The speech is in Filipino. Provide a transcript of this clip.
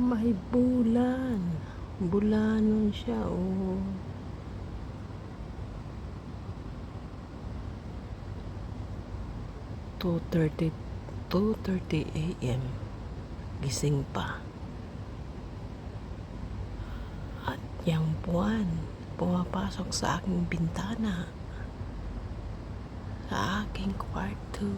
May bulan. Bulanon siya, oh. Two thirty, two thirty a.m. Gising pa. At yung buwan, pumapasok sa aking bintana. Sa aking kwarto.